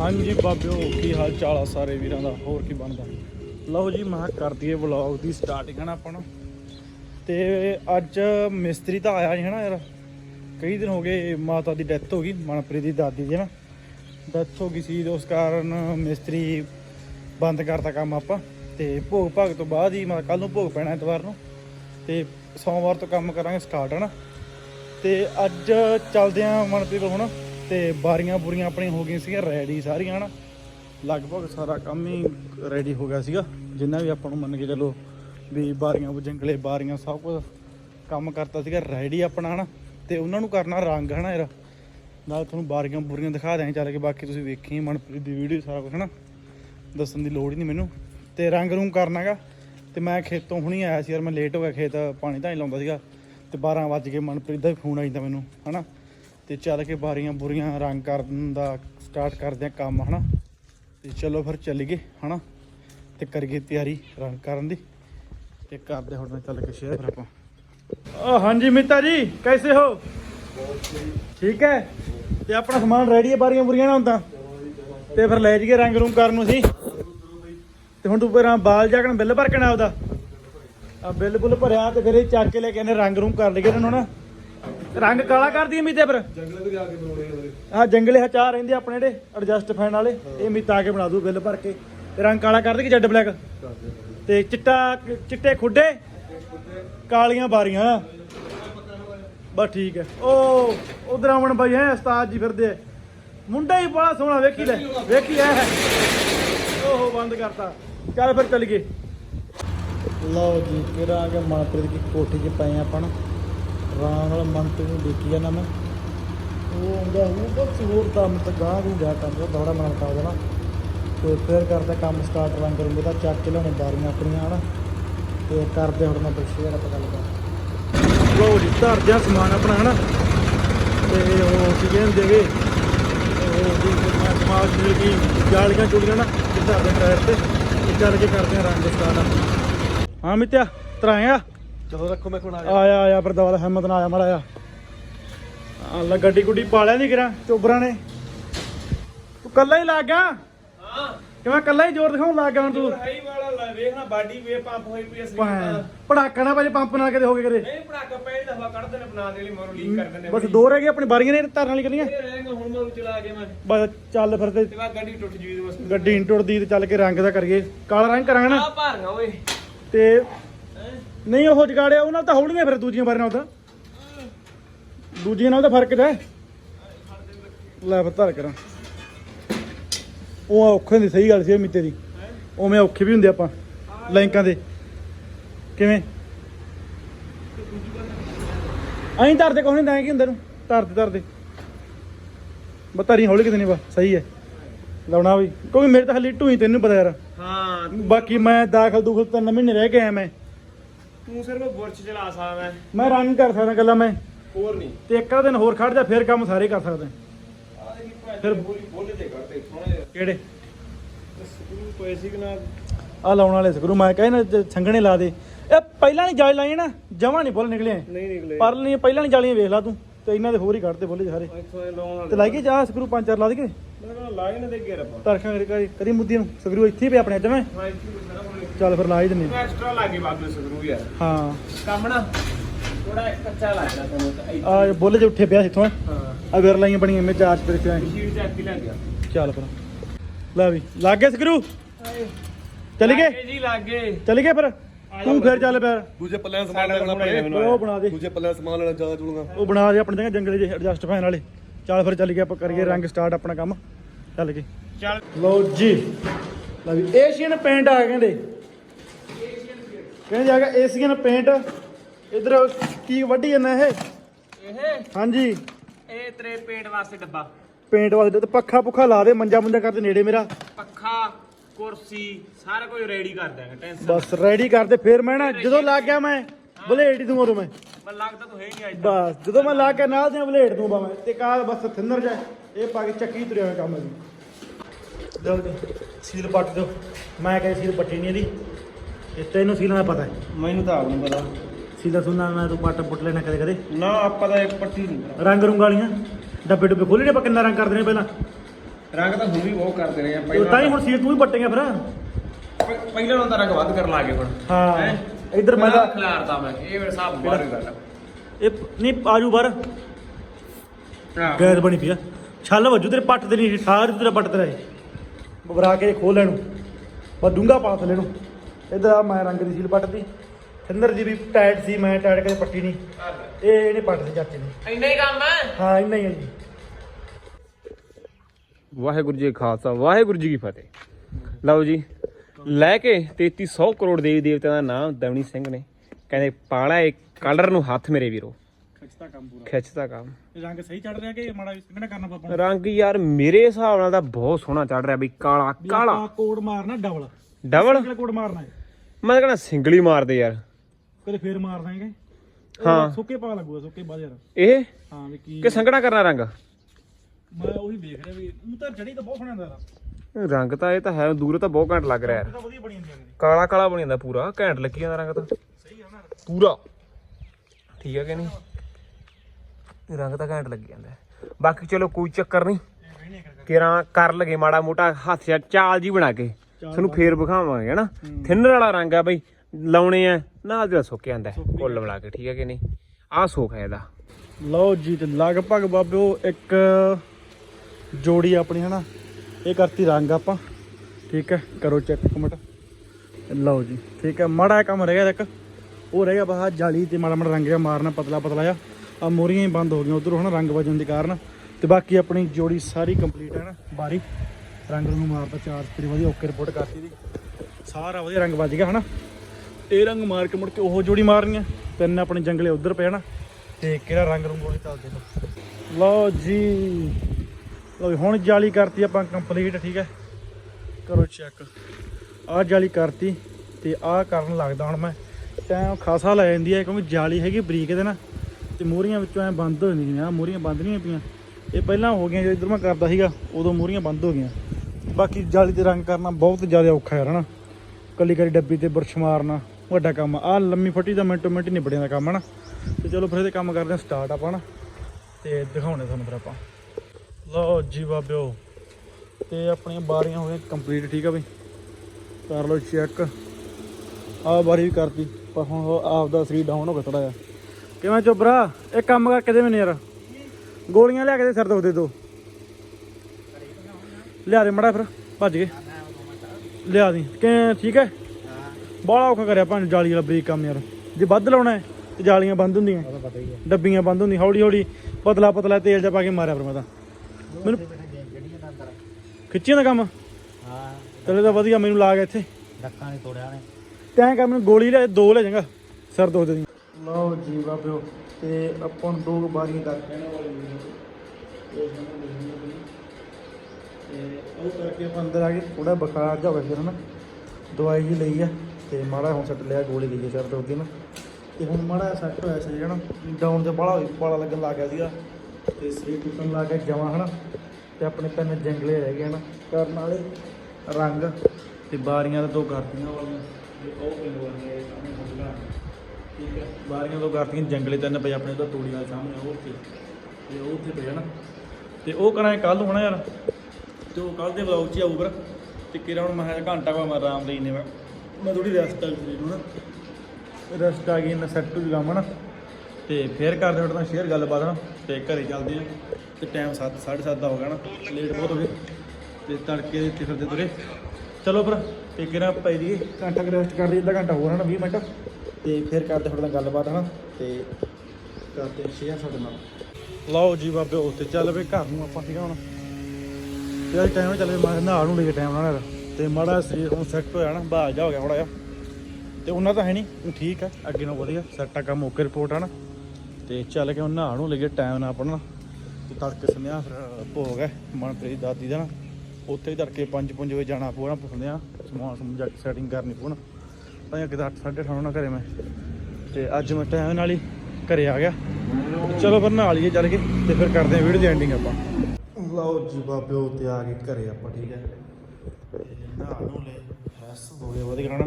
ਹਾਂਜੀ ਬਾਬਿਓ, ਕੀ ਹਾਲ ਚਾਲ ਆ ਸਾਰੇ ਵੀਰਾਂ ਦਾ? ਹੋਰ ਕੀ ਬਣਦਾ? ਲਓ ਜੀ, ਮੈਂ ਕਿਹਾ ਕਰ ਦਈਏ ਵਲੌਗ ਦੀ ਸਟਾਰਟਿੰਗ ਹੈ ਨਾ ਆਪਾਂ ਨੂੰ। ਤੇ ਅੱਜ ਮਿਸਤਰੀ ਤਾਂ ਆਇਆ ਨਹੀਂ ਹੈ ਨਾ ਯਾਰ। ਕਈ ਦਿਨ ਹੋ ਗਏ ਮਾਤਾ ਦੀ ਡੈਥ ਹੋ ਗਈ, ਮਨਪ੍ਰੀਤ ਦੀ ਦਾਦੀ ਦੀ ਨਾ ਡੈਥ ਹੋ ਗਈ ਸੀ ਉਸ ਕਾਰਨ ਮਿਸਤਰੀ ਬੰਦ ਕਰਤਾ ਕੰਮ ਆਪਾਂ। ਤੇ ਭੋਗ ਭਾਗ ਤੋਂ ਬਾਅਦ ਹੀ ਮੈਂ ਕੱਲ ਨੂੰ ਭੋਗ ਪੈਣਾ ਐਤਵਾਰ ਨੂੰ। ਤੇ ਸੋਮਵਾਰ ਤੋਂ ਕੰਮ ਕਰਾਂਗੇ ਸਟਾਰਟ ਹੈ ਨਾ ਤੇ ਅੱਜ ਚੱਲਦੇ ਆ ਮਨਪ੍ਰੀਤ ਹੁਣ। ਤੇ ਬਾਰੀਆਂ ਬੁਰੀਆਂ ਆਪਣੀਆਂ ਹੋ ਗਈਆਂ ਸੀਗੀਆਂ ਰੈਡੀ ਸਾਰੀਆਂ, ਹਨਾ? ਲਗਭਗ ਸਾਰਾ ਕੰਮ ਹੀ ਰੈਡੀ ਹੋ ਗਿਆ ਸੀਗਾ। ਜਿੰਨਾ ਵੀ ਆਪਾਂ ਨੂੰ ਮੰਨ ਕੇ ਚੱਲੋ ਵੀ ਬਾਰੀਆਂ ਜੰਗਲੇ ਬਾਰੀਆਂ ਸਭ ਕੁਝ ਕੰਮ ਕਰਤਾ ਸੀਗਾ ਰੈਡੀ ਆਪਣਾ, ਹਨਾ? ਤੇ ਉਹਨਾਂ ਨੂੰ ਕਰਨਾ ਰੰਗ, ਹਨਾ ਯਾਰ? ਨਾਲ ਤੁਹਾਨੂੰ ਬਾਰੀਆਂ ਬੁਰੀਆਂ ਦਿਖਾ ਦਿਆਂ ਚੱਲ ਕੇ ਬਾਕੀ ਤੁਸੀਂ ਵੇਖੀ, ਮਨਪ੍ਰੀਤ ਦੀ ਵੀਡੀਓ ਸਾਰਾ ਕੁਝ ਹਨਾ? ਦੱਸਣ ਦੀ ਲੋੜ ਹੀ ਨਹੀਂ ਮੈਨੂੰ। ਤੇ ਰੰਗ ਰੂੰਗ ਕਰਨਾਗਾ ਤੇ ਮੈਂ ਖੇਤੋਂ ਹੁਣੀ ਆਇਆ ਸੀ ਯਾਰ, ਮੈਂ ਲੇਟ ਹੋ ਗਿਆ, ਖੇਤ ਪਾਣੀ ਤਾਂ ਹੀ ਲਾਉਂਦਾ ਸੀਗਾ। ਤੇ 12 ਵੱਜ ਕੇ ਮਨਪ੍ਰੀਤ ਦਾ ਵੀ ਫੋਨ ਆਈ ਜਾਂਦਾ ਮੈਨੂੰ, ਹਨਾ? ਤੇ ਚੱਲ ਕੇ ਬਾਰੀਆਂ ਬੁਰੀਆਂ ਰੰਗ ਕਰਨ ਦਾ ਸਟਾਰਟ ਕਰਦੇ ਆ ਕੰਮ, ਹਨਾ? ਤੇ ਚਲੋ ਫਿਰ ਚੱਲੀਏ, ਹਨਾ? ਤੇ ਕਰੀਏ ਤਿਆਰੀ ਰੰਗ ਕਰਨ ਦੀ। ਤੇ ਕਰਦੇ ਹੁਣ ਚੱਲ ਕੇ ਸ਼ੇਅਰ ਫਿਰ ਆਪਾਂ। ਆ ਹਾਂਜੀ ਮਿੱਤਾ ਜੀ, ਕੈਸੇ ਹੋ? ਠੀਕ ਹੈ? ਤੇ ਆਪਣਾ ਸਮਾਨ ਰੈਡੀ ਹੈ, ਬਾਰੀਆਂ ਬੁਰੀਆਂ ਨਾ ਹੁੰਦਾ? ਤੇ ਫਿਰ ਲੈ ਜਾਈਏ ਰੰਗ ਰੂੰਗ ਕਰਨ ਨੂੰ ਅਸੀਂ। ਤੇ ਹੁਣ ਤੂੰ ਪਹਿਲਾਂ ਬਾਲ ਜਾਗਣ ਬਿੱਲ ਭਰ ਕੇ ਨਾ ਆਪਦਾ। ਆ ਬਿੱਲ ਬੁੱਲ ਭਰਿਆ ਤੇ ਫਿਰ ਇਹ ਚੱਕ ਕੇ ਲੈ ਕੇ ਇਹਨੇ ਰੰਗ ਰੂੰਗ ਕਰ ਲਈਏ ਇਹਨਾਂ ਨੂੰ ਨਾ ਰੰਗ ਕਾਲਾ ਕਰ ਦਈਏ ਮੀਤੇ ਫਿਰ ਜੰਗਲ ਵੀ ਆ ਕੇ ਬਣਾਉਣੇ ਆ ਆ ਜੰਗਲੇ ਹਚਾਰ ਰਹਿੰਦੇ ਆਪਣੇ ਜਿਹੜੇ ਐਡਜਸਟ ਫੈਨ ਵਾਲੇ ਇਹ ਮੀਤਾ ਕੇ ਬਣਾ ਦੂ ਬਿੱਲ ਭਰ ਕੇ। ਤੇ ਰੰਗ ਕਾਲਾ ਕਰ ਦੇਗੀ ਜੈਡ ਬਲੈਕ। ਤੇ ਚਿੱਟਾ ਚਿੱਟੇ ਖੁੱਡੇ ਕਾਲੀਆਂ ਬਾਰੀਆਂ। ਬਸ ਠੀਕ ਹੈ। ਉਹ ਉਧਰ ਆਵਣ ਬਾਈ ਹੈ ਉਸਤਾਦ ਜੀ ਫਿਰਦੇ ਆ। ਮੁੰਡਾ ਹੀ ਬੜਾ ਸੋਹਣਾ ਵੇਖੀ ਲੈ ਵੇਖੀ ਐ। ਓਹੋ ਬੰਦ ਕਰਤਾ। ਚੱਲ ਫਿਰ ਚੱਲ ਗਏ ਲਓ ਜੀ ਫਿਰ ਆ ਕੇ ਮਨਪ੍ਰੀਤ ਦੀ ਕੋਠੀ 'ਚ ਪਏ ਆਪਾਂ ਨੂੰ। ਆਰਾਮ ਨਾਲ ਮਨਪ੍ਰੀਤ ਨੂੰ ਦੇਖੀ ਜਾਣਾ ਮੈਂ। ਉਹ ਆਉਂਦਾ ਉਹ ਬਸ ਹੋਰ ਕੰਮ ਤੇ ਗਾਹ ਨੂੰ ਗਿਆ ਕੰਮ ਉਹ ਦੌੜਾ ਮਨ ਪਾ ਦੇਣਾ ਤੇ ਫਿਰ ਕਰਦਾ ਕੰਮ ਸਟਾਰਟ ਰੰਗ ਕਰੂੰਗੇ, ਤਾਂ ਚੱਕ ਕੇ ਲਿਆਉਣੇ ਬਾਰੀਆਂ ਆਪਣੀਆਂ, ਹਨਾ। ਤੇ ਕਰਦੇ ਹੁਣ ਮੈਂ ਬੱਚੇ ਦਾ ਪਤਾ ਲੱਗਾ। ਲਓ ਜੀ, ਧਰ ਸਮਾਨ ਆਪਣਾ, ਹਨਾ। ਤੇ ਉਹ ਕੀ ਕਹਿੰਦੇ ਵੇ, ਉਹ ਜੀ, ਸਮਾਨ ਜਿਵੇਂ ਕਿ ਜਾਲੀਆਂ ਚੁੜੀਆਂ ਨਾ, ਧਰ ਦੇ ਟਾਇਰ ਤੇ ਤੇ ਚੱਲ ਕੇ ਕਰਦੇ ਆ ਰੰਗ ਸਟਾਰਟ ਹਾਂ ਮਿੱਤਿਆ, ਤਰਾਇਆ। ਚਲੋ ਰੱਖੋ ਮੈਂ ਕੋਣ ਆਇਆ ਆਇਆ ਪਰ ਦਵਾਲਾ ਹਿੰਮਤ ਨਾਲ ਆਇਆ ਮੜਾ ਆ ਆ ਲੈ ਗੱਡੀ ਗੁੱਡੀ ਪਾ ਲਿਆ ਨਹੀਂ ਕਿਰਾ ਚੋਬਰਾਂ ਨੇ। ਤੂੰ ਕੱਲਾ ਹੀ ਲੱਗ ਗਿਆ? ਹਾਂ। ਕਿਵੇਂ ਕੱਲਾ ਹੀ ਜ਼ੋਰ ਦਿਖਾਉਣ ਲੱਗ ਗਿਆ ਹੁਣ ਤੂੰ? ਹਾਈ ਵਾਲਾ ਲੈ ਵੇਖ ਨਾ ਬਾਡੀ ਵੇ ਪੰਪ ਹੋਈ ਪਈ ਅਸਲੀ ਪੜਾਕਾ ਨਾ ਭਾਜੀ ਪੰਪ ਨਾਲ ਕਿਤੇ ਹੋ ਕੇ ਕਰੇ ਨਹੀਂ ਪੜਾਕਾ ਪੈ ਦਾ ਹਵਾ ਕੱਢਦੇ ਨੇ ਬਣਾ ਦੇ ਲਈ ਮਰੋ ਲੀਕ ਕਰ ਦਿੰਦੇ ਬਸ ਦੋ ਰਹਿ ਗਏ ਆਪਣੀ ਬਾਰੀਆਂ ਨੇ ਧਰਨ ਵਾਲੀ ਕਰਨੀਆਂ ਇਹ ਹੁਣ ਮੈਂ ਚਲਾ ਕੇ ਮੈਂ। ਬਸ ਚੱਲ ਫਿਰ ਤੇ ਗੱਡੀ ਟੁੱਟ ਜੂਈ ਬਸ ਗੱਡੀ ਟੁੱਟਦੀ ਤੇ ਚੱਲ ਕੇ ਰੰਗ ਦਾ ਕਰੀਏ। ਕਾਲਾ ਰੰਗ ਕਰਾਂਗੇ ਨਾ। ਆ ਭਾਰੀਆਂ ਓਏ। ਤੇ? ਨਹੀਂ ਉਹ ਜਗਾੜਿਆ ਉਹਨਾਂ ਤਾਂ ਹੌਲੀਆਂ ਫਿਰ ਦੂਜੀਆਂ ਬਾਰੀਆਂ ਨਾਲ ਤਾਂ ਦੂਜੀਆਂ ਨਾਲ ਤਾਂ ਫ਼ਰਕ ਹੈ। ਲੈ ਫਿਰ ਧਰ ਕਰਾਂ। ਉਹ ਔਖੇ ਦੀ ਸਹੀ ਗੱਲ ਸੀ ਮਿੱਤੇ ਦੀ। ਉਵੇਂ ਔਖੇ ਵੀ ਹੁੰਦੇ ਆਪਾਂ ਲਾਈਕਾਂ ਦੇ। ਕਿਵੇਂ? ਐਂ ਧਰਦੇ ਕੋਈ ਨਹੀਂ ਕੀ ਹੁੰਦਾ ਨੂੰ ਧਰਦੇ ਧਰਦੇ। ਬਤਾਰੀ ਹੌਲੀ ਕਿਤੇ ਨਹੀਂ ਬਾ ਸਹੀ ਹੈ। ਲਾਉਣਾ ਵੀ। ਕਿਉਂਕਿ ਮੇਰੇ ਤਾਂ ਹਲੀ ਢੂਈ ਤੈਨੂੰ ਪਤਾ ਯਾਰ। ਹਾਂ। ਬਾਕੀ ਮੈਂ ਦਾਖਲ ਦੂਖਲ ਤਿੰਨ ਮਹੀਨੇ ਰਹਿ ਕੇ ਆਇਆ ਮੈਂ। ਤੂੰ ਸਿਰਫ ਬੁਰਚ ਚਲਾ ਸਕਦਾ ਹੈ। ਮੈਂ ਰੰਗ ਕਰ ਸਕਦਾ ਗੱਲਾਂ ਮੈਂ। ਹੋਰ ਨਹੀਂ। ਤੇ ਇੱਕ ਅੱਧਾ ਦਿਨ ਹੋਰ ਖੜ ਜਾ ਫਿਰ ਕੰਮ ਸਾਰੇ ਕਰ ਸਕਦਾ। ਫਿਰ- ਬੋਲੀ ਬੋਲੇ ਤੇ ਕਰਤੇ ਸੋਹਣੇ ਕਿਹੜੇ? ਸਕਰੂ ਪਏ ਸੀ ਕਿ ਨਾ? ਆ ਲਾਉਣ ਵਾਲੇ ਸਕਰੂ ਮੈਂ ਕਹਿੰਦਾ ਸੰਘਣੇ ਲਾ ਦੇ। ਇਹ ਪਹਿਲਾਂ ਨਹੀਂ ਜਾਲੀ ਲਾਈ ਨਾ ਜਮਾ ਨਹੀਂ ਬੁੱਲ ਨਿਕਲੇ। ਨਹੀਂ ਨਿਕਲੇ। ਪਰ ਨਹੀਂ ਪਹਿਲਾਂ ਨਹੀਂ ਜਾਲੀਆਂ ਵੇਖ ਲਾ ਤੂੰ। ਤੇ ਇਹਨਾਂ ਦੇ ਹੋਰ ਹੀ ਕੱਢਦੇ ਬੁੱਲੇ ਸਾਰੇ। ਇੱਥੋਂ ਇਹ ਲਾਉਣ ਵਾਲੇ ਤੇ ਲਾਈਏ ਜਾ ਸਕਰੂ ਪੰਜ ਚਾਰ ਲਾ ਦੇਗੇ ਮੈਂ ਲਾਈਨ ਦੇ ਘੇਰ ਪਾ ਤਰਖਾਂ ਕਰੀ ਕਰੀ ਮੁੱਦੀ ਨੂੰ। ਸਕਰੂ ਇੱਥੇ ਹੀ ਪਿਆ ਆਪਣੇ ਜਮੇ। ਮੈਂ ਇੱਥੇ ਚੱਲ ਫਿਰ ਲਾ ਹੀ ਦਿੰਨੇ ਐਕਸਟਰਾ ਲਾਗੇ ਬਾਬੇ ਸਕਰੂ ਯਾਰ। ਹਾਂ। ਕੰਮ ਨਾ ਥੋੜਾ ਕੱਚਾ ਲੱਗਦਾ ਤੈਨੂੰ ਤਾਂ ਇੱਥੇ। ਆ ਬੁੱਲ ਜੇ ਉੱਠੇ ਪਿਆ ਇੱਥੋਂ। ਹਾਂ। ਆ ਵਿਰ ਲਾਈਆਂ ਬਣੀਆਂ ਮੈਂ ਚਾਰਜ ਤੇ ਰੱਖਿਆ ਸ਼ੀਟ ਚੱਕ ਕੇ ਲੈ ਗਿਆ। ਚੱਲ ਫਿਰ। ਲੈ ਵੀ। ਲੱਗ ਗਏ ਸਕਰੂ ਚੱਲ ਗਏ? ਜੀ ਲੱਗੇ ਚੱਲ ਗਏ ਫਿਰ? ਤੂੰ ਫਿਰ। ਚੱਲ ਫਿਰ। ਦੂਜੇ ਪੱਲਿਆਂ ਸਮਾਨ ਲੈਣਾ ਆਪਣੇ ਉਹ ਬਣਾ ਦੇ। ਦੂਜੇ ਪੱਲਿਆਂ ਸਮਾਨ ਲੈਣਾ ਜ਼ਿਆਦਾ ਚੁਲੂਗਾ ਉਹ ਬਣਾ ਦੇ ਆਪਣੇ ਜਗ੍ਹਾ ਜੰਗਲੇ ਜਿਹੇ ਐਡਜਸਟ ਫੈਨ ਵਾਲੇ। ਚੱਲ ਫਿਰ ਚੱਲ ਗਏ ਆਪਾਂ ਕਰੀਏ ਰੰਗ ਸਟਾਰਟ ਆਪਣਾ ਕੰਮ। ਚੱਲ ਗਏ। ਚੱਲ। ਲਓ ਜੀ। ਲੈ ਵੀ ਏਸ਼ੀਅਨ ਪੇਂਟ ਆ ਗਏ ਕਹਿੰਦੇ। ਕਹਿੰਦੇ ਆ ਗਿਆ ਏਸ਼ੀਅਨ ਪੇਂਟ ਇਧਰ ਕੀ ਵੱਢੀ ਜਾਂਦਾ ਇਹ? ਇਹ? ਹਾਂਜੀ। ਇਹ ਤੇਰੇ ਪੇਟ ਵਾਸਤੇ ਡੱਬਾ। ਪੇਂਟ ਵਾਸਤੇ ਤੇ ਪੱਖਾ ਪੁੱਖਾ ਲਾ ਦੇ ਮੰਜਾ ਮੁੰਜਾ ਕਰਦੇ ਨੇੜੇ ਮੇਰਾ। ਪੱਖਾ ਕੁਰਸੀ ਸਾਰਾ ਕੁਝ ਰੈਡੀ ਕਰ ਦਾਂਗੇ ਟੈਨਸ਼ਨ ਬਸ ਰੈਡੀ ਕਰਦੇ ਫਿਰ ਮੈਂ ਨਾ ਜਦੋਂ ਲੱਗ ਗਿਆ ਮੈਂ ਬਲੇਡ ਹੀ ਦੂੰ ਉਦੋਂ ਮੈਂ। ਮੈਂ ਲੱਗਦਾ ਤੂੰ ਹੈ ਨਹੀਂ ਅੱਜ ਬਸ ਜਦੋਂ ਮੈਂ ਲਾ ਕੇ ਨਾਲ ਦੇ ਬਲੇਡ ਦੂੰ ਬਾ ਮੈਂ ਤੇ ਕਾ ਬਸ ਥਿੰਨਰ ਜਾ ਇਹ ਪਾ ਕੇ ਚੱਕੀ ਤੁਰਿਆ ਹੋਇਆ ਕੰਮ ਜੀ ਜੀ ਸੀਲ ਪੱਟ ਦਿਓ। ਮੈਂ ਕਹੇ ਸੀਲ ਪੱਟੀ ਨਹੀਂ ਇਹਦੀ। ਇਹ ਤੈਨੂੰ ਸੀਲਾਂ ਦਾ ਪਤਾ ਹੈ? ਮੈਨੂੰ ਤਾਂ ਆਪ ਨਹੀਂ ਪਤਾ। ਸੀਲਾ ਸੁਣਨਾ ਮੈਂ ਤੂੰ ਪੱਟ ਪੁੱਟ ਲੈਣਾ ਕਦੇ ਕਦੇ। ਨਾ ਆਪਾਂ ਤਾਂ ਇੱਕ ਪੱਟੀ ਨਹੀਂ ਰੰਗ ਰੁੰਗ ਵਾਲੀਆਂ? ਡੱਬੇ ਡੁੱਬੇ ਖੋਲੇ ਨੇ ਆਪਾਂ ਕਿੰਨਾ ਰੰਗ ਕਰਦੇ ਨੇ ਪਹਿਲਾਂ। ਰੰਗ ਤਾਂ ਹੁਣ ਵੀ ਬਹੁਤ ਕਰਦੇ ਰਹੇ ਆ ਉਹ ਤਾਂ ਹੀ ਹੁਣ ਸੀਟ ਤੂੰ ਵੀ ਪੱਟੇਗਾ ਫਿਰ। ਪ- ਪਹਿਲਾਂ ਨਾਲੋਂ ਤਾਂ ਰੰਗ ਵੱਧ ਕਰਨ ਲੱਗੇ ਹੁਣ। ਹਾਂ। ਹੈਂ? ਇੱਧਰ ਮੈਂ ਤਾਂ ਖਿਲਾਰਦਾ ਮੈਂ ਇਹ ਮੇਰੇ ਹਿਸਾਬ ਬਾਹਰ ਹੀ ਗੱਲ ਇਹ ਨਹੀਂ ਆਜੂ ਬਾਹਰ। ਆ ਗੈਰ ਬਣੀ ਪਈ ਆ। ਛੱਲ ਵੱਜੂ ਤੇਰੇ ਪੱਟ ਤੇ ਨਹੀਂ ਸਾਰ ਤੇਰਾ ਪੱਟ ਤੇਰਾ ਇਹ। ਬਬਰਾ ਕੇ ਖੋਲ ਲੈਣੂ। ਬਸ ਡੂੰਗਾ ਪਾ ਥਲੇ ਨੂੰ। ਇੱਧਰ ਆ ਮੈਂ ਰੰਗ ਦੀ ਸੀਲ ਪੱਟਦੀ। ਅੰਦਰ ਦੀ ਵੀ ਟਾਈਟ ਸੀ ਮੈਂ ਟਾਈਟ ਕਦੇ ਪੱਟੀ ਨਹੀਂ। ਇਹ ਇਹਨੇ ਪੱਟਦੀ ਚਾਚੇ ਨੇ। ਇੰਨਾ ਹੀ ਕੰਮ ਹੈ? ਹਾਂ ਇੰਨਾ ਹੀ ਹੈ ਜੀ। ਵਾਹਿਗੁਰੂ ਜੀ ਕਾ ਖਾਲਸਾ ਵਾਹਿਗੁਰੂ ਜੀ ਕੀ ਫਤਿਹ। ਲਓ ਜੀ ਲੈ ਕੇ 3300 ਕਰੋੜ ਦੇਵੀ ਦੇਵਤਿਆਂ ਦਾ ਨਾਮ ਦਵਣੀ ਸਿੰਘ ਨੇ। ਕਹਿੰਦੇ ਪਾਲਾ ਇੱਕ ਕਲਰ ਨੂੰ ਹੱਥ ਮੇਰੇ ਵੀਰੋ। ਖਿੱਚਦਾ ਕੰਮ ਪੂਰਾ। ਖਿੱਚਦਾ ਕੰਮ। ਇਹ ਰੰਗ ਸਹੀ ਚੜ ਰਿਹਾ ਕਿ ਮਾੜਾ ਕਿਹੜਾ ਕਰਨਾ ਪਾਪਾ? ਰੰਗ ਯਾਰ ਮੇਰੇ ਹਿਸਾਬ ਨਾਲ ਤਾਂ ਬਹੁਤ ਸੋਹਣਾ ਚੜ ਰਿਹਾ ਬਈ ਕਾਲਾ ਕਾਲਾ। ਕੋਡ ਮਾਰਨਾ ਡਬਲ ਡਬਲ ਕੋਡ ਮਾਰਨਾ ਹੈ। ਮੈਂ ਤਾਂ ਕਹਿੰਦਾ ਸਿੰਗਲੀ ਮਾਰਦੇ ਯਾਰ। ਕਦੇ ਫੇਰ ਮਾਰਨਾ ਹੈਗਾ ਹਾਂ। ਸੁੱਕੇ ਪਾ ਲੱਗੂਗਾ ਸੁੱਕੇ ਬਾਅਦ ਯਾਰ। ਇਹ? ਹਾਂ ਵੀ ਕੀ ਕਿ ਸੰਘਣਾ ਕਰਨਾ ਰੰਗ? ਮੈਂ ਉਹੀ ਦੇਖ ਰਿਹਾ ਵੀ ਉਹ ਤਾਂ ਜੜੀ ਤਾਂ ਬਹੁਤ ਸੋਹਣਾ ਹੁੰਦਾ ਰੰਗ ਤਾਂ ਇਹ ਤਾਂ ਹੈ ਦੂਰੋਂ ਤਾਂ ਬਹੁਤ ਘੈਂਟ ਲੱਗ ਰਿਹਾ ਯਾਰ। ਤਾਂ ਵਧੀਆ ਬਣੀ ਜਾਂਦੀ ਹੈ ਕਾਲਾ ਕਾਲਾ ਬਣੀ ਜਾਂਦਾ ਪੂਰਾ ਘੈਂਟ ਲੱਗੀ ਜਾਂਦਾ ਰੰਗ ਤਾਂ। ਸਹੀ ਹੈ ਨਾ। ਪੂਰਾ। ਠੀਕ ਹੈ ਕਿ ਨਹੀਂ? ਰੰਗ ਤਾਂ ਘੈਂਟ ਲੱਗੀ ਜਾਂਦਾ। ਹੈ। ਬਾਕੀ ਚਲੋ ਕੋਈ ਚੱਕਰ ਨਹੀਂ। ਇਹ ਕਿਰਾਂ ਕਰ ਲਗੇ ਮਾੜਾ ਮੋਟਾ ਹੱਥ ਜਾਂ ਚਾਲ ਜੀ ਬਣਾ ਕੇ। ਤੁਹਾਨੂੰ ਫੇਰ ਵਿਖਾਵਾਂਗੇ ਹਨਾ? ਥਿੰਨਰ ਵਾਲਾ ਰੰਗ ਆ ਬਈ ਲਾਉਣੇ ਆ ਨਾਲ ਜਿਹੜਾ ਸੁੱਕ ਜਾਂਦਾ ਕੁੱਲ ਮਿਲਾ ਕੇ ਠੀਕ ਹੈ ਕਿ ਨਹੀਂ? ਆਹ ਸੁੱਕ ਹੈ ਇਹਦਾ। ਲਓ ਜੀ ਤੇ ਲਗਭਗ ਬਾਬਿਓ ਇੱਕ ਜੋੜੀ ਆਪਣੀ ਹਨਾ? ਇਹ ਕਰਤੀ ਰੰਗ ਆਪਾਂ ਠੀਕ ਹੈ? ਕਰੋ ਚੈੱਕ ਇੱਕ ਮਿੰਟ। ਲਓ ਜੀ ਠੀਕ ਹੈ ਮਾੜਾ ਕੰਮ ਰਹਿ ਗਿਆ ਇੱਕ। ਉਹ ਰਹਿ ਗਿਆ ਬਾਹਰ ਜਾਲੀ ਤੇ ਮਾੜਾ ਮਾੜਾ ਰੰਗ ਜਿਹਾ ਮਾਰਨਾ ਪਤਲਾ ਪਤਲਾ ਜਿਹਾ। ਆ ਮੋਰੀਆਂ ਹੀ ਬੰਦ ਹੋ ਗਈਆਂ ਉਧਰੋਂ ਹਨਾ? ਰੰਗ ਵਜਣ ਦੇ ਕਾਰਨ। ਤੇ ਬਾਕੀ ਆਪਣੀ ਜੋੜੀ ਸਾਰੀ ਕੰਪਲੀਟ ਹੈ ਨਾ ਬਾਰੀ। ਰੰਗ ਨੂੰ ਮਾਰਦਾ ਚਾਰ ਤੇਰੀ ਵਧੀਆ ਓਕੇ ਰਿਪੋਰਟ ਕਰਤੀ ਦੀ। ਸਾਰਾ ਵਧੀਆ ਰੰਗ ਵੱਜ ਗਿਆ ਹਨਾ? ਇਹ ਰੰਗ ਮਾਰ ਕੇ ਮੁੜ ਕੇ ਉਹ ਜੋੜੀ ਮਾਰਨੀ ਆ। ਤਿੰਨ ਆਪਣੇ ਜੰਗਲੇ ਉਧਰ ਪਏ ਹਨਾ? ਤੇ ਕਿਹੜਾ ਰੰਗ ਰੰਗ ਉਹੀ ਚੱਲਦੇ ਨੇ? ਲਓ ਜੀ। ਲਓ ਜੀ, ਹੁਣ ਜਾਲੀ ਕਰਤੀ ਆਪਾਂ ਕੰਪਲੀਟ ਠੀਕ ਹੈ? ਕਰੋ ਚੈੱਕ ਆਹ ਜਾਲੀ ਕਰਤੀ ਤੇ ਆਹ ਕਰਨ ਲੱਗਦਾ ਹੁਣ ਮੈਂ। ਟਾਈਮ ਖਾਸਾ ਲੈ ਜਾਂਦੀ ਹੈ ਕਿਉਂਕਿ ਜਾਲੀ ਹੈਗੀ ਬਰੀਕ ਦੇ ਨਾ ਤੇ ਮੂਰੀਆਂ ਵਿੱਚੋਂ ਐ ਬੰਦ ਹੋ ਜਾਂਦੀਆਂ ਆ ਮੂਰੀਆਂ ਬੰਦ ਨਹੀਂ ਪਈਆਂ। ਇਹ ਪਹਿਲਾਂ ਹੋ ਗਈਆਂ ਜਦੋਂ ਇਧਰ ਮੈਂ ਕਰਦਾ ਸੀਗਾ ਉਦੋਂ ਮੂਰੀਆਂ ਬੰਦ ਹੋ ਗਈਆਂ। ਬਾਕੀ ਜਾਲੀ ਤੇ ਰੰਗ ਕਰਨਾ ਬਹੁਤ ਜ਼ਿਆਦਾ ਔਖਾ ਹੈ ਹਨਾ। ਕੱਲੀ ਕੱਲੀ ਡੱਬੀ ਤੇ ਬੁਰਸ਼ ਮਾਰਨਾ, ਵੱਡਾ ਕੰਮ। ਆ ਲੰਮੀ ਫੱਟੀ ਦਾ ਮਿੰਟੋ ਮਿੰਟ ਨਿਬੜਿਆ ਦਾ ਕੰਮ ਹਨਾ। ਤੇ ਚਲੋ ਫਿਰ ਇਹਦੇ ਕੰਮ ਕਰਦੇ ਹਾਂ ਸਟਾਰਟ ਆਪਾਂ ਨਾ ਤੇ ਦਿਖਾਉਣੇ ਤੁਹਾਨੂੰ ਫਿਰ ਆਪਾਂ। ਲਓ ਜੀ ਬਾਬਿਓ, ਤੇ ਆਪਣੀਆਂ ਬਾਰੀਆਂ ਹੋ ਗਈਆਂ ਕੰਪਲੀਟ ਠੀਕ ਆ ਬਈ। ਕਰ ਲਓ ਚੈੱਕ ਆਹ ਬਾਰੀ ਵੀ ਕਰਤੀ, ਪਰ ਹੁਣ ਆਪ ਦਾ ਸਰੀਰ ਡਾਊਨ ਹੋ ਗਿਆ ਥੋੜਾ ਜਿਹਾ। ਕਿਵੇਂ ਚੋਬਰਾ ਇਹ ਕੰਮ ਕਰਕੇ ਦੇ ਮੈਨੂੰ ਯਾਰ। ਗੋਲੀਆਂ ਲੈ ਕੇ ਦੇ ਸਿਰ ਦੁਖਦੇ ਦੋ ਲਿਆ ਦੇ ਮੜਾ ਫਿਰ ਭੱਜ ਕੇ ਲਿਆ ਦੀ। ਕਿ ਠੀਕ ਹੈ? ਬਾਹਲਾ ਔਖਾ ਕਰਿਆ ਭਾਂ ਜਾਲੀ ਵਾਲਾ ਬਰੀਕ ਕੰਮ ਯਾਰ। ਜੇ ਵੱਧ ਲਾਉਣਾ ਹੈ ਤੇ ਜਾਲੀਆਂ ਬੰਦ ਹੁੰਦੀਆਂ ਡੱਬੀਆਂ ਬੰਦ ਹੁੰਦੀਆਂ ਹੌਲੀ ਹੌਲੀ ਪਤਲਾ ਪਤਲਾ ਤੇਲ ਜਿਹਾ ਪਾ ਕੇ ਮਾਰਿਆ ਫਿਰ ਮੈਂ ਤਾਂ। ਮੈਨੂੰ ਖਿੱਚੀਆਂ ਦਾ ਕੰਮ? ਹਾਂ। ਤੇਰੇ ਤਾਂ ਵਧੀਆ ਮੈਨੂੰ ਲਾ ਗਿਆ ਇੱਥੇ। ਡੱਕਾਂ ਨੇ ਤੋੜਿਆ ਨੇ। ਤੈਂ ਕਰ ਮੈਨੂੰ ਗੋਲੀ ਲੈ ਦੋ ਲੈ ਜਾਗਾ ਸਿਰ ਦੋ ਦੇ ਲਓ ਜੀ ਬਾਬਿਓ ਤੇ ਆਪਾਂ ਨੂੰ ਦੋ ਬਾਰੀਆਂ ਕਰਕੇ ਨਾ ਤੇ ਉਹ ਕਰਕੇ ਆਪਾਂ ਅੰਦਰ ਆ ਕੇ ਥੋੜਾ ਬੁਖਾਰ ਜਾ ਹੋਇਆ ਫਿਰ ਹਨਾ ਦਵਾਈ ਜੀ ਲਈ ਆ, ਤੇ ਮਾੜਾ ਹੁਣ ਸੱਟ ਲਿਆ, ਗੋਲੀ ਲਈ ਆ ਸਿਰ ਤੋਂ ਅੱਗੇ ਨਾ। ਤੇ ਹੁਣ ਮਾੜਾ ਸੈੱਟ ਹੋਇਆ ਸੀ ਹਨਾ ਡਾਊਨ ਤੇ ਬਾਲਾ ਪਾਲਾ ਲੱਗਣ ਲੱਗ ਗਿਆ ਸੀਗਾ। ਤੇ ਸਰੀਰ ਟੁੱਟਣ ਲੱਗ ਗਿਆ ਜਮਾ, ਹਨਾ। ਤੇ ਆਪਣੇ ਤਿੰਨ ਜੰਗਲੇ ਰਹਿ ਗਏ, ਹਨਾ। ਕਰਨ ਵਾਲੇ ਰੰਗ ਤੇ ਬਾਰੀਆਂ ਤਾਂ ਦੋ ਕਰਤੀਆਂ ਵਾਲੀਆਂ। ਤੇ ਉਹ ਪਿੰਡ ਸਾਹਮਣੇ ਮੁੱਢਲਾ ਠੀਕ ਹੈ ਬਾਰੀਆਂ ਦੋ ਕਰਤੀਆਂ, ਜੰਗਲੇ ਤਿੰਨ ਪਏ ਆਪਣੇ ਉਹਦਾ ਤੂੜੀ ਵਾਲੇ ਸਾਹਮਣੇ, ਉਹ ਉੱਥੇ। ਤੇ ਉਹ ਉੱਥੇ ਪਏ ਹਨਾ ਤੇ ਉਹ ਕਰਾਂਗੇ ਕੱਲ ਹੋਣਾ ਯਾਰ? ਤੇ ਉਹ ਕੱਲ ਦੇ ਵਲੌਗ 'ਚ ਹੀ ਆਊਗਾ। ਤੇ ਕਿਰਾ ਹੁਣ ਮੈਂ ਕਿਹਾ ਘੰਟਾ ਕੋ ਮੈਂ ਆਰਾਮ ਲਈ ਨੇ ਮੈਂ ਮੈਂ ਥੋੜੀ ਰੈਸਟ ਆ ਗਈ ਨੂੰ ਨਾ। ਰੈਸਟ ਆ ਗਈ ਨਾ ਸੈੱਟ ਹੋ ਜਾਵਾਂ ਨਾ। ਤੇ ਫੇਰ ਕਰਦੇ ਤੁਹਾਡੇ ਨਾਲ ਸ਼ੇਅਰ ਗੱਲਬਾਤ ਨਾ। ਤੇ ਘਰੇ ਚੱਲਦੇ ਆ ਤੇ ਟਾਈਮ 7 7:30 ਦਾ ਹੋ ਗਿਆ ਨਾ। ਲੇਟ ਬਹੁਤ ਹੋ ਗਏ। ਤੇ ਤੜਕੇ ਦੇ ਇੱਥੇ ਫਿਰਦੇ ਤੁਰੇ। ਚਲੋ ਪਰ ਤੇ ਕਿਰਾ ਪੈ ਜੀਏ ਘੰਟਾ ਕੁ ਰੈਸਟ ਕਰ ਲਈ, ਅੱਧਾ ਘੰਟਾ ਹੋਰ ਹਨਾ 20 ਮਿੰਟ। ਤੇ ਫੇਰ ਕਰਦੇ ਤੁਹਾਡੇ ਨਾਲ ਗੱਲਬਾਤ ਹਨਾ ਤੇ ਕਰਦੇ ਸ਼ੇਅਰ ਤੁਹਾਡੇ ਨਾਲ। ਲਓ ਜੀ ਬਾਬੇ ਉੱਤੇ ਚੱਲ ਵੇ ਘਰ ਨੂੰ ਆਪਾਂ ਠੀਕ ਆ ਹੁਣ। ਤੇ ਅੱਜ ਟਾਈਮ ਚੱਲ ਮੈਂ ਨਹਾ ਨੂੰ ਲੈ ਕੇ ਟਾਈਮ ਨਾਲ। ਤੇ ਮਾੜਾ ਸਰੀਰ ਹੁਣ ਸੈੱਟ ਹੋਇਆ ਨਾ, ਬਾਹਰ ਜਾ ਹੋ ਗਿਆ ਮਾੜਾ ਜਿਹਾ। ਤੇ ਉਹਨਾਂ ਤਾਂ ਹੈ ਨਹੀਂ ਠੀਕ ਆ, ਅੱਗੇ ਨਾਲੋਂ ਵਧੀਆ। ਸੈੱਟ ਆ ਕੰਮ ਓਕੇ ਰਿਪੋਰਟ ਆ ਨਾ। ਤੇ ਚੱਲ ਕੇ ਹੁਣ ਨਹਾ ਨੂੰ ਲੈ ਕੇ ਟਾਈਮ ਨਾਲ ਆਪਣਾ। ਤੇ ਤੜਕੇ ਸੁਨਿਆ ਫਿਰ ਭੋਗ ਹੈ ਮਨਪ੍ਰੀਤ ਦਾਦੀ ਦਾ ਨਾ। ਉੱਥੇ ਹੀ ਤੜਕੇ 5-5 ਵਜੇ ਜਾਣਾ ਪਊਣਾ ਪੁੱਛਦਿਆਂ ਸਮਾਨ ਸਮੂਨ ਜਾ ਕੇ ਸੈਟਿੰਗ ਕਰਨੀ ਪਊਣਾ ਤਾਂ ਅੱਗੇ ਤਾਂ 8:30 ਹੋਣਾ ਘਰੇ ਮੈਂ। ਤੇ ਅੱਜ ਮੈਂ ਟਾਈਮ ਨਾਲ ਹੀ ਘਰੇ ਆ ਗਿਆ। ਚਲੋ ਫਿਰ ਨਾਲ ਹੀ ਚੱਲ ਕੇ, ਤੇ ਫਿਰ ਕਰਦੇ ਆ ਵੀਡੀਓ ਦੀ ਐਂਡਿੰਗ ਆਪਾਂ। ਲਓ ਜੀ ਬਾਬਿਓ ਤੇ ਆ ਕੇ ਘਰੇ ਆਪਾਂ, ਠੀਕ ਹੈ। ਤੇ ਨੂੰ ਲੈ ਫੈਸ ਹੋ ਗਿਆ, ਵਧੀਆ ਨਾ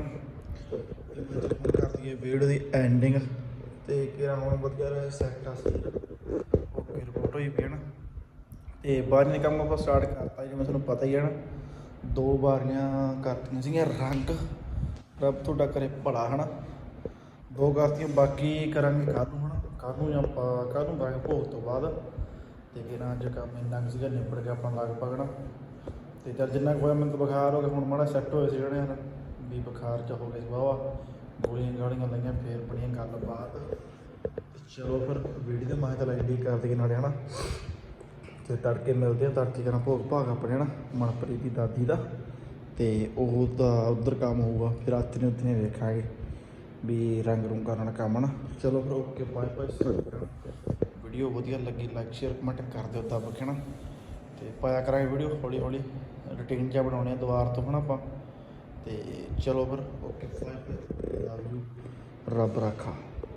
ਤੇ ਫਿਰ ਕਰ ਦਈਏ ਵੀਡੀਓ ਦੀ ਐਂਡਿੰਗ ਤੇ ਕਿਰਾ ਹੁਣ ਵਧੀਆ ਰਹੇ ਸੈੱਟ ਓਕੇ ਰਿਪੋਰਟ ਹੋਈ ਪਈ ਨਾ। ਤੇ ਬਾਰੀਆਂ ਦੇ ਕੰਮ ਆਪਾਂ ਸਟਾਰਟ ਕਰਤਾ ਜਿਵੇਂ ਤੁਹਾਨੂੰ ਪਤਾ ਹੀ ਹੈ ਨਾ। ਦੋ ਬਾਰੀਆਂ ਕਰਤੀਆਂ ਸੀਗੀਆਂ, ਰੰਗ। ਰੱਬ ਤੁਹਾਡਾ ਕਰੇ ਭਲਾ, ਹਨਾ। ਦੋ ਕਰਤੀਆਂ, ਬਾਕੀ ਕਰਾਂਗੇ ਕੱਲ੍ਹ ਨੂੰ, ਹਨਾ। ਕੱਲ੍ਹ ਨੂੰ ਜਾਂ ਆਪਾਂ ਕੱਲ੍ਹ ਨੂੰ ਕਰਾਂਗੇ ਭੋਗ ਤੋਂ ਬਾਅਦ। ਤੇ ਫਿਰ ਅੱਜ ਕੰਮ ਇੰਨਾ ਕੁ ਸੀਗਾ, ਨਿਬੜ ਗਿਆ ਆਪਾਂ ਲਗਭਗ ਨਾ ਤੇ ਚੱਲ ਜਿੰਨਾ ਕੁ ਹੋਇਆ, ਮੈਨੂੰ ਤਾਂ ਬੁਖਾਰ ਹੋ ਗਿਆ, ਹੁਣ ਮਾੜਾ ਸੈੱਟ ਹੋਇਆ ਸੀ ਜਿਹੜੇ ਹਨ, ਵੀ ਬੁਖਾਰ ਚ ਹੋ ਗਏ ਸੀ ਵਾਹਵਾ ਗੋਲੀਆਂ ਗਾਲੀਆਂ ਲਈਆਂ, ਫੇਰ ਬਣੀਆਂ ਗੱਲਬਾਤ ਚਲੋ ਫਿਰ ਵੀਡੀਓ ਦੇ ਮਾਹ ਤਾਂ ਲਾਈਕ ਡੀ ਕਰ ਦਈਏ ਨਾਲੇ ਹਨਾ। ਤੇ ਤੜਕੇ ਮਿਲਦੇ ਆ, ਤੜਕੇ ਕਰਾਂ ਭੋਗ ਭਾਗ ਆਪਣੇ ਹਨਾ, ਮਨਪ੍ਰੀਤ ਦੀ ਦਾਦੀ ਦਾ। ਤੇ ਉਹ ਤਾਂ ਉਧਰ ਕੰਮ ਹੋਊਗਾ, ਫਿਰ ਰਾਤ ਨੂੰ ਉੱਥੇ ਵੇਖਾਂਗੇ ਵੀ ਰੰਗ ਰੂੰਗ ਕਰਨ ਕੰਮ ਨਾ ਚਲੋ ਫਿਰ ਓਕੇ ਬਾਏ ਬਾਏ ਵੀਡੀਓ ਵਧੀਆ ਲੱਗੀ ਲਾਈਕ ਸ਼ੇਅਰ ਕਮੈਂਟ ਕਰ ਦਿਓ ਦੱਬ ਕੇ ਨਾ? ਤੇ ਪਾਇਆ ਕਰਾਂਗੇ ਵੀਡੀਓ, ਹੌਲੀ ਹੌਲੀ। ਰੁਟੀਨ ਜਿਹਾ ਬਣਾਉਣੇ ਆ, ਦੁਬਾਰ ਤੋਂ ਹਨਾ ਆਪਾਂ? ਤੇ ਚਲੋ ਫਿਰ ਓਕੇ ਰੱਬ ਰਾਖਾ।